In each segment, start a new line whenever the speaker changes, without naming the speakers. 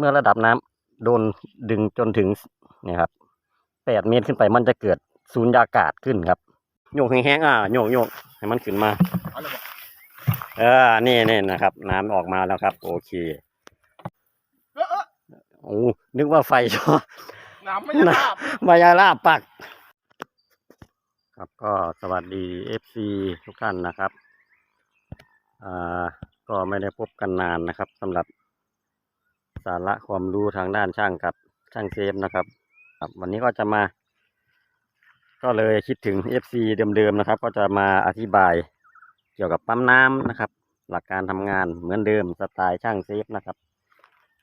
เมื่อระดับน้ำโดนดึงจนถึงเนี่ยครับแปดเมตรขึ้นไปมันจะเกิดสูญญากาศขึ้นครับโยกแห้งๆอะโยกโยกให้มันขึ้นมา
เอาเลยบอก
เออนี่นี่นะครับ น้ำออกมาแล้วครับ โอเค
เออเออ
โอ้นึกว่าไฟช็อต
น้ำไม่ได้ภาพ
มายาลาบปัก ครับก็สวัสดีเอฟซีทุกท่านนะครับ อ่าก็ไม่ได้พบกันนานนะครับสำหรับ สาระความรู้ทางด้านช่างกับช่างเซฟนะครับครับวันนี้ก็จะมา ก็เลยคิดถึง FC เดิมๆนะครับ ก็จะมาอธิบายเกี่ยวกับปั๊มน้ำนะครับ หลักการทำงานเหมือนเดิมสไตล์ช่างเซฟนะครับ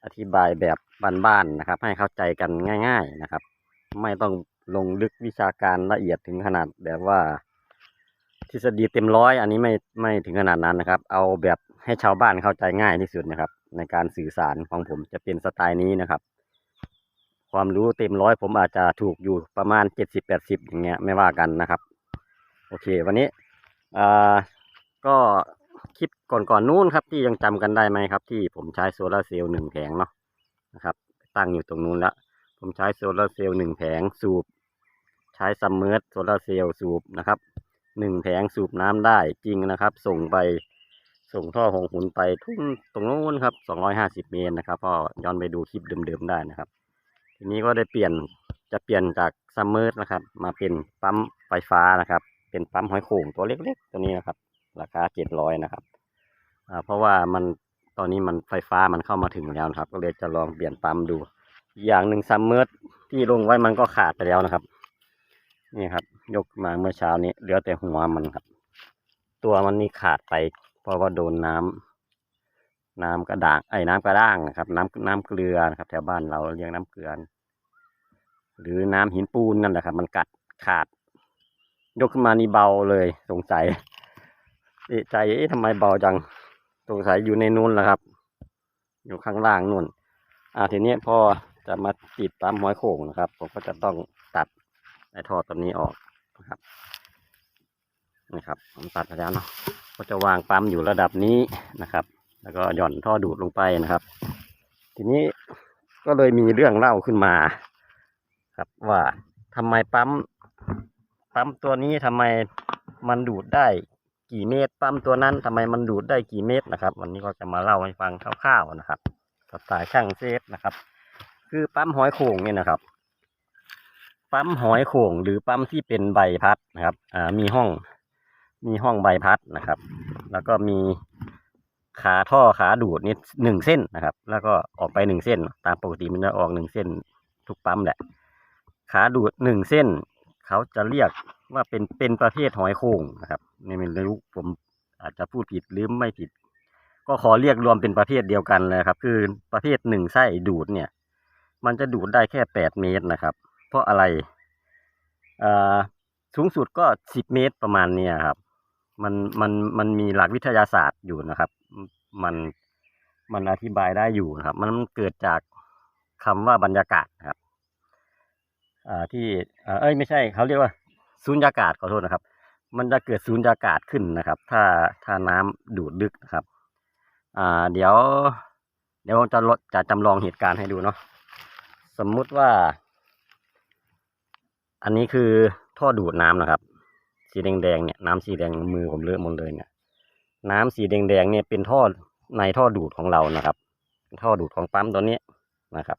อธิบายแบบบ้านๆนะครับ ให้เข้าใจกันง่าย ๆนะครับ ไม่ต้องลงลึกวิชาการละเอียดถึงขนาดแบบว่า ทฤษฎีเต็มร้อย อันนี้ไม่ไม่ถึงขนาดนั้นนะครับ เอาแบบ ให้ชาวบ้านเข้าใจง่ายที่สุดนะครับ ในการสื่อสารของผมจะเป็นสไตล์นี้นะครับ ความรู้เต็มร้อยผมอาจจะถูกอยู่ประมาณเจ็ดสิบแปดสิบอย่างเงี้ยไม่ว่ากันนะครับ โอเค วันนี้อ่าก็คลิปก่อนๆนู้นครับ ที่ยังจำกันได้ไหมครับ ที่ผมใช้โซลาเซลล์หนึ่งแผงเนาะนะครับ ตั้งอยู่ตรงนู้นแล้วผมใช้โซลาเซลล์หนึ่งแผงสูบ ใช้ซัมเมอร์โซลาเซลล์สูบนะครับหนึ่งแผงสูบน้ำได้จริงนะครับ ส่งไป ส่งท่อหงหุนไปทุ่งตรงโน้นครับสองร้อยห้าสิบเมตรนะครับก็ย้อนไปดูคลิปเดิมๆได้นะครับ ทีนี้ก็ได้เปลี่ยนจะเปลี่ยนจากซัมเมอร์นะครับ มาเป็นปั๊มไฟฟ้านะครับ เป็นปั๊มหอยโข่งตัวเล็กๆ ตัวนี้นะครับ ราคาเจ็ดร้อยนะครับเพราะว่ามันตอนนี้มันไฟฟ้ามันเข้ามาถึงแล้วครับ ก็เลยจะลองเปลี่ยนปั๊มดูอีกอย่างหนึ่งซัมเมอร์ที่ลงไว้มันก็ขาดไปแล้วนะครับ นี่ครับ ยกมาเมื่อเช้านี้เหลือแต่หัวมันครับ ตัวมันนี่ขาดไป เพราะว่าโดนน้ำน้ำกระด่างไอ้น้ำกระด้างนะครับ น้ำน้ำเกลือนะครับ แถวบ้านเราเรียกน้ำเกลือ หรือน้ำหินปูนนั่นแหละครับ มันกัดขาด ยกขึ้นมานี่เบาเลยสงสัยเอะใจเอ๊ะทำไมเบาจังสงสัยอยู่ในนู้นแหละครับ อยู่ข้างล่างนู่น อ่าทีนี้พอจะมาติดปั๊มห้อยโข่งนะครับ ผมก็จะต้องตัดไอ้ท่อตัวนี้ออกนะครับนี่ครับ ผมตัดไปแล้วเนาะ ก็จะวางปั๊มอยู่ระดับนี้นะครับ แล้วก็หย่อนท่อดูดลงไปนะครับ ทีนี้ก็เลยมีเรื่องเล่าขึ้นมา ครับว่าทำไมปั๊มปั๊มตัวนี้ทำไมมันดูดได้กี่เมตร ปั๊มตัวนั้นทำไมมันดูดได้กี่เมตรนะครับ วันนี้ก็จะมาเล่าให้ฟังคร่าวๆนะครับสไตล์ช่างเซฟนะครับ คือปั๊มหอยโข่งเนี่ยนะครับ ปั๊มหอยโข่งหรือปั๊มที่เป็นใบพัดนะครับ อ่ามีห้อง มีห้องใบพัดนะครับ แล้วก็มีขาท่อขาดูดนี่หนึ่งเส้นนะครับ แล้วก็ออกไปหนึ่งเส้น ตามปกติมันจะออกหนึ่งเส้นทุกปั๊มแหละ ขาดูดหนึ่งเส้น เขาจะเรียกว่าเป็นเป็นประเภทหอยโข่งนะครับนี่ไม่รู้ผมอาจจะพูดผิดหรือไม่ผิด ก็ขอเรียกรวมเป็นประเภทเดียวกันเลยครับ คือประเภทหนึ่งไส้ดูดเนี่ย มันจะดูดได้แค่แปดเมตรนะครับ เพราะอะไรอ่าสูงสุดก็สิบเมตรประมาณเนี้ครับ มันมันมันมีหลักวิทยาศาสตร์อยู่นะครับ มันมันอธิบายได้อยู่นะครับ มันเกิดจากคำว่าบรรยากาศครับอ่าที่อ่าเอ้ยไม่ใช่เขาเรียกว่าสูญญากาศขอโทษนะครับ มันจะเกิดสูญญากาศขึ้นนะครับ ถ้าถ้าน้ำดูดลึกนะครับ อ่า เดี๋ยว เดี๋ยวจะลดจะจำลองเหตุการณ์ให้ดูเนาะสมมุติว่า อันนี้คือท่อดูดน้ำนะครับ สีแดงๆเนี่ยน้ำสีแดงมือผมเลอะหมดเลยเนี่ยน้ำสีแดงๆเนี่ยเป็นท่อในท่อดูดของเรานะครับท่อดูดของปั๊มตัวนี้นะครับ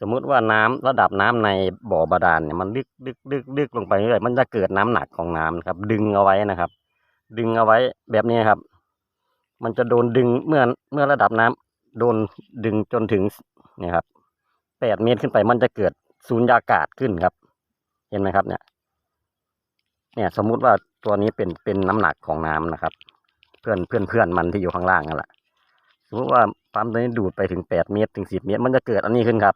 สมมุติว่าน้ำระดับน้ำในบ่อบาดาลเนี่ยมันลึกลึกลึกลึกลงไปเรื่อยมันจะเกิดน้ำหนักของน้ำนะครับ ดึงเอาไว้นะครับ ดึงเอาไว้แบบนี้ครับ มันจะโดนดึงเมื่อเมื่อระดับน้ำโดนดึงจนถึงเนี่ยครับแปดเมตรขึ้นไปมันจะเกิดสูญญากาศขึ้นครับ เห็นไหมครับเนี่ย เนี่ย สมมุติว่าตัวนี้เป็นเป็นน้ำหนักของน้ำนะครับ เพื่อนเพื่อนเพื่อนมันที่อยู่ข้างล่างนั่นแหละสมมติว่าปั๊มตัวนี้ดูดไปถึงแปดเมตรถึงสิบเมตร มันจะเกิดอันนี้ขึ้นครับ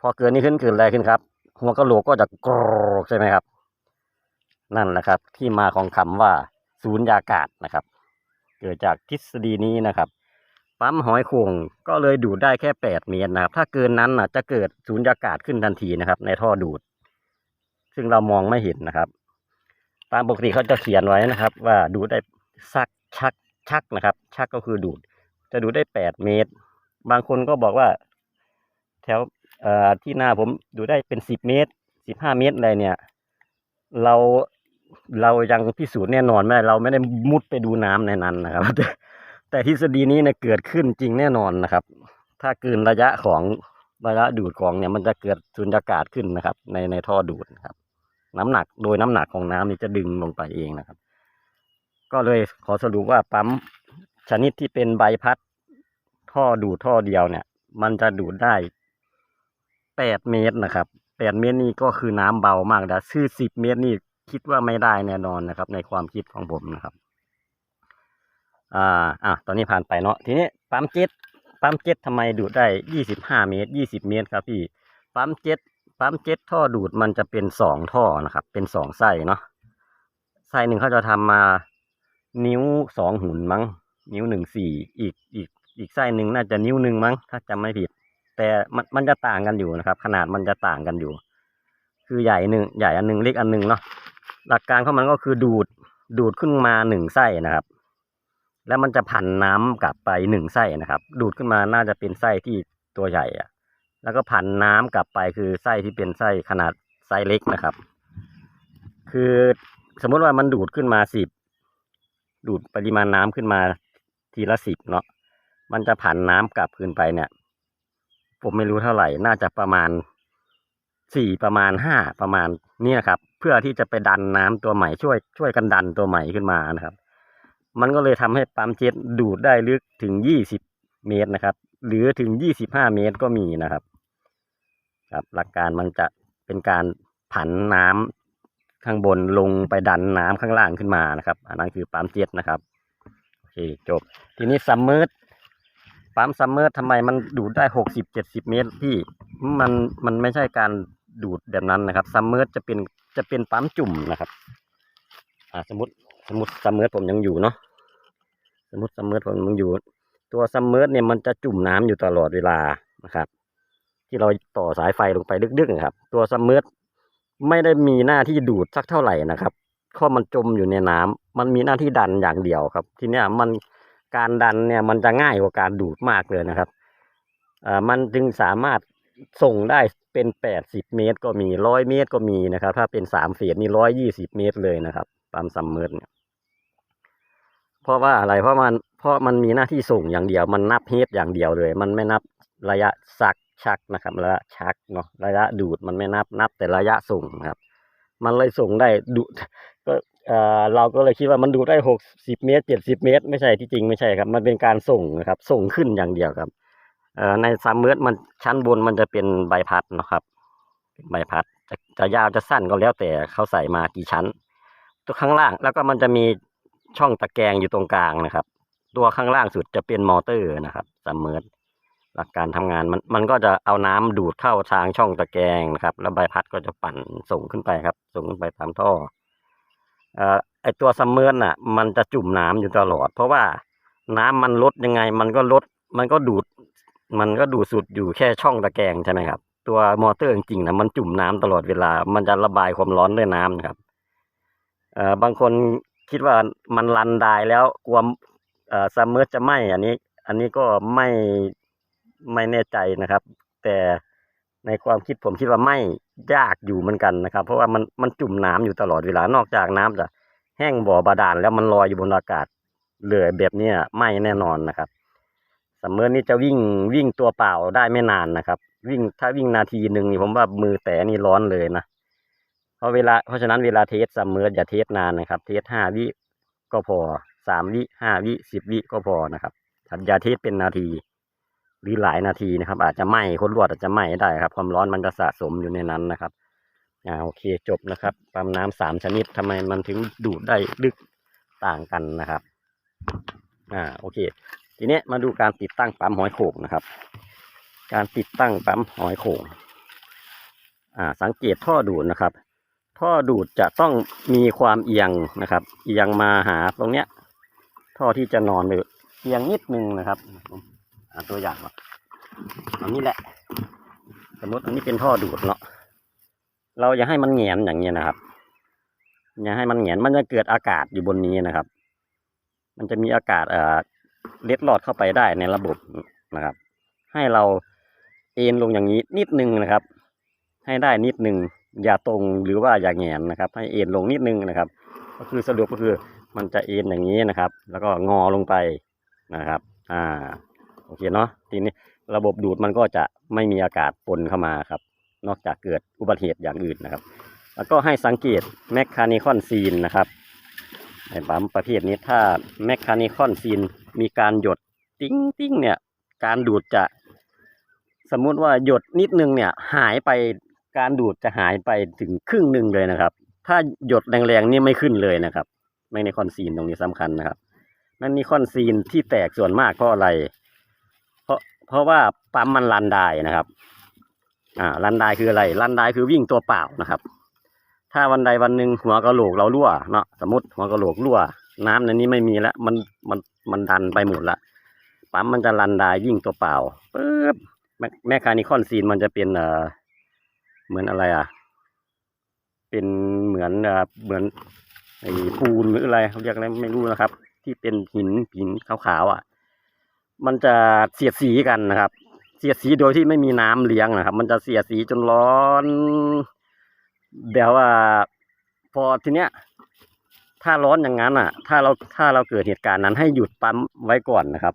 พอเกิดนี้ขึ้นเกิดอะไรขึ้นครับ หัวกระโหลกก็จะกรอกใช่ไหมครับ นั่นแหละครับ ที่มาของคำว่าสูญญากาศนะครับ เกิดจากทฤษฎีนี้นะครับปั๊มหอยโข่งก็เลยดูดได้แค่แปดเมตรนะครับ ถ้าเกินนั้นน่ะจะเกิดสูญญากาศขึ้นทันทีนะครับ ในท่อดูด ซึ่งเรามองไม่เห็นนะครับ ตามปกติเขาจะเขียนไว้นะครับ ว่าดูดได้ซักชักชักนะครับ ชักก็คือดูด จะดูดได้แปดเมตร บางคนก็บอกว่า แถวที่หน้าผมดูได้เป็นสิบเมตรสิบห้าเมตรอะไรเนี่ย เราเรายังพิสูจน์แน่นอนไม่เราไม่ได้มุดไปดูน้ำในนั้นนะครับแต่แต่ทฤษฎีนี้เนี่ยเกิดขึ้นจริงแน่นอนนะครับ ถ้าเกินระยะของระยะดูดของเนี่ยมันจะเกิดสุญญากาศขึ้นนะครับ ในในท่อดูดนะครับ น้ำหนักโดยน้ำหนักของน้ำนี่จะดึงลงไปเองนะครับ ก็เลยขอสรุปว่าปั๊มชนิดที่เป็นใบพัด ท่อดูดท่อเดียวเนี่ย มันจะดูดได้แปดเมตรนะครับแปดเมตรนี่ก็คือน้ำเบามากแต่ชื่อสิบเมตรนี่คิดว่าไม่ได้แน่นอนนะครับ ในความคิดของผมนะครับ อ่าอะตอนนี้ผ่านไปเนาะทีนี้ปั๊มเจ็ตปั๊มเจ็ตทำไมดูดได้ยี่สิบห้าเมตรยี่สิบเมตรครับพี่ปั๊มเจ็ต ปั๊มเจ็ตท่อดูดมันจะเป็นสองท่อนะครับ เป็นสองไส้เนาะไส้หนึ่งเขาจะทำมานิ้วสองหุ่นมั้ง นิ้วหนึ่งสี่อีกอีกอีกไส้หนึ่งน่าจะนิ้วหนึ่งมั้ง ถ้าจำไม่ผิด แต่มันมันจะต่างกันอยู่นะครับ ขนาดมันจะต่างกันอยู่ คือใหญ่หนึ่งใหญ่อันหนึ่งเล็กอันหนึ่งเนาะหลักการของมันก็คือดูดดูดขึ้นมาหนึ่งไส้นะครับ แล้วมันจะผันน้ำกลับไปหนึ่งไส้นะครับ ดูดขึ้นมาน่าจะเป็นไส้ที่ตัวใหญ่อะ แล้วก็ผันน้ำกลับไปคือไส้ที่เป็นไส้ขนาดไส้เล็กนะครับ คือสมมติว่ามันดูดขึ้นมาสิบดูดปริมาณน้ำขึ้นมาทีละสิบเนาะมันจะผันน้ำกลับคืนไปเนี่ย ผมไม่รู้เท่าไหร่ น่าจะประมาณสี่ประมาณห้าประมาณนี้นะครับ เพื่อที่จะไปดันน้ำตัวใหม่ช่วยช่วยกันดันตัวใหม่ขึ้นมานะครับ มันก็เลยทำให้ปั๊มเจ็ตดูดได้ลึกถึงยี่สิบเมตรนะครับ หรือถึงยี่สิบห้าเมตรก็มีนะครับ ครับ หลักการมันจะเป็นการผันน้ำข้างบนลงไปดันน้ำข้างล่างขึ้นมานะครับ อันนั้นคือปั๊มเจ็ตนะครับโอเคจบ ทีนี้ซัมเมอร์ปั๊มซัมเมอร์ทำไมมันดูดได้หกสิบเจ็ดสิบเมตรพี่มันมันไม่ใช่การดูดแบบนั้นนะครับซัมเมอร์จะเป็นจะเป็นปั๊มจุ่มนะครับ อ่าสมมติสมมติซัมเมอร์ผมยังอยู่เนาะสมมติซัมเมอร์ผมยังอยู่ ตัวซัมเมอร์เนี่ยมันจะจุ่มน้ำอยู่ตลอดเวลานะครับ ที่เราต่อสายไฟลงไปลึกๆนะครับ ตัวซัมเมอร์ไม่ได้มีหน้าที่ดูดสักเท่าไหร่นะครับข้อมันจมอยู่ในน้ำมันมีหน้าที่ดันอย่างเดียวครับ ทีเนี้ยมันการดันเนี่ยมันจะง่ายกว่าการดูดมากเลยนะครับอ่ามันจึงสามารถส่งได้เป็นแปดสิบเมตรก็มีร้อยเมตรก็มีนะครับ ถ้าเป็นสามเฟียนี่ร้อยยี่สิบเมตรเลยนะครับปั๊มซัมเมอร์เนี่ยเพราะว่าอะไรเพราะมันเพราะมันมีหน้าที่ส่งอย่างเดียว มันนับเฮดอย่างเดียวเลย มันไม่นับระยะซัก ชักนะครับ ระยะชักเนาะระยะดูดมันไม่นับนับ แต่ระยะส่งครับ มันเลยส่งได้ดูดก็เออเราก็เลยคิดว่ามันดูดได้หกสิบเมตรเจ็ดสิบเมตร ไม่ใช่ที่จริงไม่ใช่ครับ มันเป็นการส่งนะครับ ส่งขึ้นอย่างเดียวครับในซัมเมอร์มันชั้นบนมันจะเป็นใบพัดนะครับใบพัดจะจะยาวจะสั้นก็แล้วแต่เขาใส่มากี่ชั้น ตัวข้างล่างแล้วก็มันจะมีช่องตะแกรงอยู่ตรงกลางนะครับ ตัวข้างล่างสุดจะเป็นมอเตอร์นะครับซัมเมอร์ หลักการทำงานมันมันก็จะเอาน้ำดูดเข้าทางช่องตะแกรงนะครับ แล้วใบพัดก็จะปั่นส่งขึ้นไปครับ ส่งขึ้นไปตามท่อเอ่อไอตัวซัมเมอร์น่ะ มันจะจุ่มน้ำอยู่ตลอด เพราะว่าน้ำมันลดยังไง มันก็ลด มันก็ดูด มันก็ดูดสุดอยู่แค่ช่องตะแกรงใช่ไหมครับ ตัวมอเตอร์จริงๆนะมันจุ่มน้ำตลอดเวลา มันจะระบายความร้อนด้วยน้ำนะครับเอ่อบางคนคิดว่ามันรันได้แล้วกลัวเอ่อซัมเมอร์จะไหมอันนี้ อันนี้ก็ไม่ ไม่แน่ใจนะครับ แต่ในความคิดผมคิดว่าไม่ยากอยู่เหมือนกันนะครับ เพราะว่ามันมันจุ่มน้ำอยู่ตลอดเวลานอกจากน้ำจะแห้งบ่อบาดาลแล้วมันลอยอยู่บนอากาศเหลือแบบเนี้ยไม่แน่นอนนะครับซัมเมอร์นี่จะวิ่งวิ่งตัวเปล่าได้ไม่นานนะครับ วิ่งถ้าวิ่งนาทีหนึ่งนี่ผมว่ามือแต่นี่ร้อนเลยนะเพราะเวลาเพราะฉะนั้นเวลาเทสซัมเมอร์อย่าเทสนานนะครับ เทสห้าวิก็พอสามวิห้าวิสิบวิก็พอนะครับอย่าเทสเป็นนาที หรือหลายนาทีนะครับ อาจจะไหม้คนรวดอาจจะไหม้ได้ครับ ความร้อนมันจะสะสมอยู่ในนั้นนะครับอ่าโอเคจบนะครับปั๊มน้ำสามชนิดทำไมมันถึงดูดได้ลึกต่างกันนะครับอ่าโอเค ทีนี้มาดูการติดตั้งปั๊มหอยโข่งนะครับ การติดตั้งปั๊มหอยโข่งอ่าสังเกตท่อดูดนะครับ ท่อดูดจะต้องมีความเอียงนะครับ เอียงมาหาตรงเนี้ย ท่อที่จะนอนเลยเอียงนิดนึงนะครับาตัวอย่างก่อนอันนี้แหละ สมมติอันนี้เป็นท่อดูดเนาะเราอย่าให้มันแหงนอย่างเงี้ยนะครับอย่าให้มันแหงนมันจะเกิดอากาศอยู่บนนี้นะครับ มันจะมีอากาศเอ่อเล็ดลอดเข้าไปได้ในระบบนะครับ ให้เราเอ็นลงอย่างนี้นิดนึงนะครับ ให้ได้นิดนึงอย่าตรงหรือว่าอย่าแหงนนะครับ ให้เอ็นลงนิดนึงนะครับ ก็คือสรุปก็คือมันจะเอ็นอย่างนี้นะครับ แล้วก็งอลงไปนะครับ อ่า โอเคเนาะทีนี้ระบบดูดมันก็จะไม่มีอากาศปนเข้ามาครับ นอกจากเกิดอุบัติเหตุอย่างอื่นนะครับ แล้วก็ให้สังเกตแมคคานิคอนซีนนะครับในปั๊มประเภทนี้ถ้าแมคคานิคอนซีนมีการหยดติ้งติ้งเนี่ยการดูดจะ สมมุติว่าหยดนิดนึงเนี่ยหายไปการดูดจะหายไปถึงครึ่งหนึ่งเลยนะครับ ถ้าหยดแรงๆนี่ไม่ขึ้นเลยนะครับแมคคานิคอนซีนตรงนี้สำคัญนะครับแมคคานิคอนซีนที่แตกส่วนมากเพราะอะไร เพราะว่าปั๊มมันรันได้นะครับ อ่ารันได้คืออะไรรันได้คือวิ่งตัวเปล่านะครับ ถ้าวันใดวันหนึ่งหัวกระโหลกเรารั่วเนาะสมมติหัวกระโหลกรั่ว น้ำในนี้ไม่มีแล้วมันมันมันดันไปหมดละปั๊มมันจะรันได้วิ่งตัวเปล่าปึ๊บแมแมคคานิคอนซีนมันจะเป็นเอ่อเหมือนอะไรอะ เป็นเหมือนเอ่อเหมือนไอ้ปูนหรืออะไรเขาเรียกอะไรไม่รู้นะครับ ที่เป็นหินหินขาวๆอะ มันจะเสียดสีกันนะครับ เสียดสีโดยที่ไม่มีน้ำเลี้ยงนะครับ มันจะเสียดสีจนร้อนแบบว่าพอทีเนี้ย ถ้าร้อนอย่างนั้นอะ ถ้าเราถ้าเราเกิดเหตุการณ์นั้นให้หยุดปั๊มไว้ก่อนนะครับ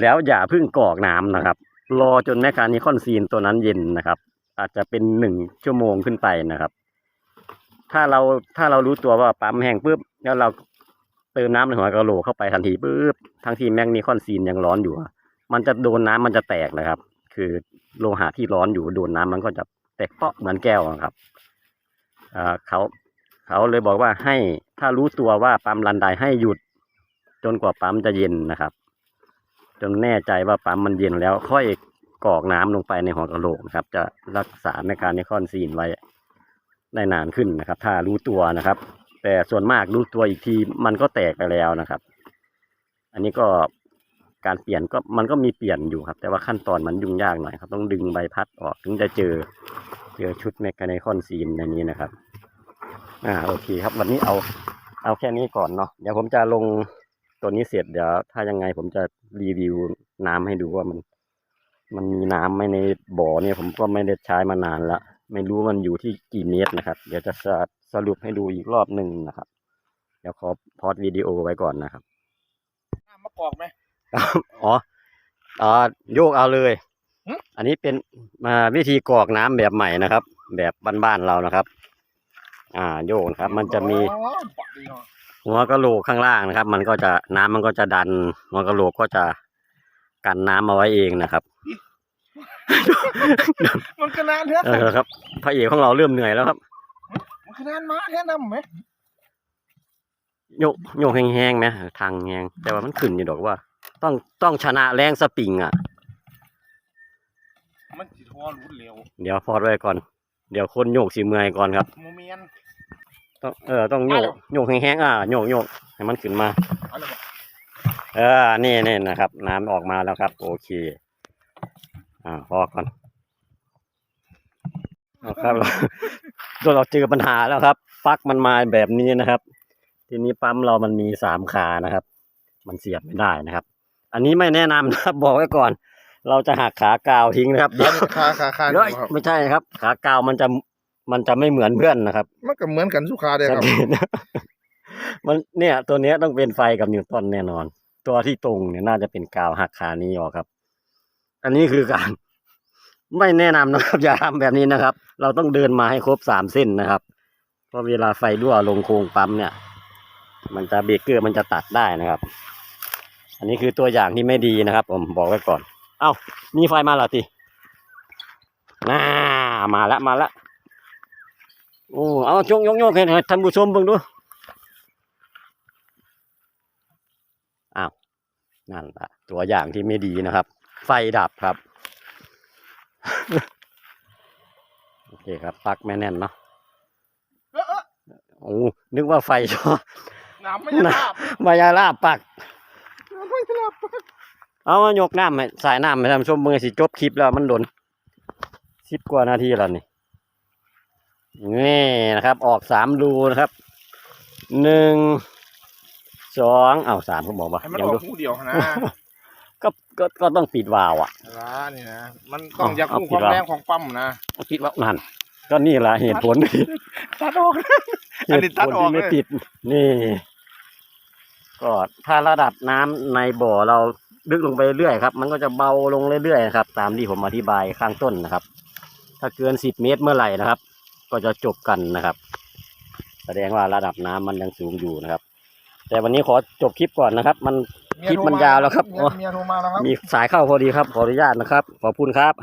แล้วอย่าเพิ่งกรอกน้ำนะครับ รอจนแมคคานิคอนซีนตัวนั้นเย็นนะครับ อาจจะเป็นหนึ่งชั่วโมงขึ้นไปนะครับ ถ้าเราถ้าเรารู้ตัวว่าปั๊มแห้งปุ๊บแล้วเรา เติมน้ำในหัวกะโหลกเข้าไปทันทีปุ๊บทั้งที่แมคคานิคอนซีนยังร้อนอยู่ มันจะโดนน้ำมันจะแตกนะครับ คือโลหะที่ร้อนอยู่โดนน้ำมันก็จะแตกเปาะเหมือนแก้วอะครับเขาเขาเลยบอกว่าให้ถ้ารู้ตัวว่าปั๊มรันไดให้หยุด จนกว่าปั๊มจะเย็นนะครับ จนแน่ใจว่าปั๊มมันเย็นแล้วค่อยกรอกน้ำลงไปในหัวกะโหลกนะครับ จะรักษาแมคคานิคอนซีนไว้ได้นานขึ้นนะครับ ถ้ารู้ตัวนะครับ แต่ส่วนมากรู้ตัวอีกทีมันก็แตกไปแล้วนะครับ อันนี้ก็การเปลี่ยนก็มันก็มีเปลี่ยนอยู่ครับ แต่ว่าขั้นตอนมันยุ่งยากหน่อยครับ ต้องดึงใบพัดออกถึงจะเจอเจอชุดแมคคานิคอนซีนในนี้นะครับ อ่าโอเคครับ วันนี้เอาเอาแค่นี้ก่อนเนาะเดี๋ยวผมจะลงตัวนี้เสร็จเดี๋ยวถ้ายังไงผมจะรีวิวน้ำให้ดูว่ามัน มันมีน้ำไหมในบ่อเนี่ยผมก็ไม่ได้ใช้มานานละไม่รู้มันอยู่ที่กี่เมตรนะครับ เดี๋ยวจะ สรุปสรุปให้ดูอีกรอบหนึ่งนะครับ เดี๋ยวขอพอดวิดีโอไว้ก่อนนะครับ
น้ำมะกอกไหม
อ๋ออ๋อโยกเอาเลย
หึ
อันนี้เป็นมาวิธีกรอกน้ำแบบใหม่นะครับ แบบบ้านๆเรานะครับ อ่าโยกนะครับ มันจะมี
อ๋อปะดีเนาะ
หัวกะโหลกข้างล่างนะครับ มันก็จะน้ำมันก็จะดัน หัวกะโหลกก็จะกันน้ำเอาไว้เองนะครับ
มันขนาดเท่า
เออครับพระเอกของเราเริ่มเหนื่อยแล้วครับ
มัน ขนาดม้าแท้น้ำไหม
โยกโยกแห้งๆไหมทางแห้งแต่ว่ามันขึ้นอยู่ดอกว่า ต้องต้องชนะแรงสปริงอะ
มันสิทอรุดเร็ว
เดี๋ยวพอดไว้ก่อน เดี๋ยวคนโยกสีเมื่อยก่อนครับ
โมเมนต์
ต้องเออต้องโยกโยกแห้งๆอะโยกโยกให้มันขึ้นมา
เอาเลยบอก
เออนี่นี่นะครับ น้ำออกมาแล้วครับ โอเค อ่าพอก่อน เอาครับเราเราเจอปัญหาแล้วครับปลั๊กมันมาแบบนี้นะครับ ทีนี้ปั๊มเรามันมีสามขานะครับ มันเสียบไม่ได้นะครับ อันนี้ไม่แนะนำนะครับ บอกไว้ก่อน เราจะหักขากาวทิ้งนะครับเดี๋ยว
ขาขาขา
เฮ้ยไม่ใช่ครับ ขากาวมันจะมันจะไม่เหมือนเพื่อนนะครับ
มันก็เหมือนกันสุขาเดีย
ชั
ค
ด
รับ
เจนมันเนี่ยตัวเนี้ยต้องเป็นไฟกับนิวตันแน่นอน ตัวที่ตรงเนี่ยน่าจะเป็นกาวหักขานี้ออกครับ อันนี้คือการ ไม่แนะนำนะครับ อย่าทำแบบนี้นะครับ เราต้องเดินมาให้ครบสามเส้นนะครับ เพราะเวลาไฟรั่วลงโครงปั๊มเนี่ย มันจะเบรกเกอร์มันจะตัดได้นะครับ อันนี้คือตัวอย่างที่ไม่ดีนะครับ ผมบอกไว้ก่อน เอ้ามีไฟมาแล้วทีน่ามาแล้วมาแล้วโอ้เอาชกยกยกให้ท่านผู้ชมเบิ่งดูอ้าวนั่นละตัวอย่างที่ไม่ดีนะครับ ไฟดับครับ โอเคครับปลั๊กไม่แน่นเนาะ
เออเออ
โอ้นึกว่าไฟช็อต
น้ำไม่ได้ลาบ
มายาลาบปัก
น้ำไม่ได้ลาบ
เอามายกน้ำให้สายน้ำให้ท่านผู้ชมมือสิจบคลิปแล้วมันโดนสิบกว่านาทีแล้วนี่นี่นะครับ ออกสามรูนะครับหนึ่งสองเอาสามเขาบอกว่า
ให้มัน
ยั
องอ
ดู
กหูเดียวนะ
ก็ก็ก็ต้องปิดวาล์วอะ
ร้านนี่นะมันต้อง
เอา
อยาก
เอา
คู่
ปิ
ค
ด
วาม
วาล์ว
แรงของปั๊มนะ
ปิดวาล์วนั่นก็นี่แหละเหตุผล
ตัดออก
เห
อัน
ตุ
นี้
ผ
ตัด
ล
ออก
ที่ไม่
เลย
ปิด นี่ ก็ถ้าระดับน้ำในบ่อเราลึกลงไปเรื่อยครับ มันก็จะเบาลงเรื่อยๆนะครับ ตามที่ผมอธิบายข้างต้นนะครับ ถ้าเกินสิบเมตรเมื่อไหร่นะครับ ก็จะจบกันนะครับ แสดงว่าระดับน้ำมันยังสูงอยู่นะครับ แต่วันนี้ขอจบคลิปก่อนนะครับ มัน คลิปมันยาวแล้วครับ
เมียเมียโทรมาแล้วครับ
มีสายเข้าพอดีครับขออนุญาตนะครับ ขอบคุณครับ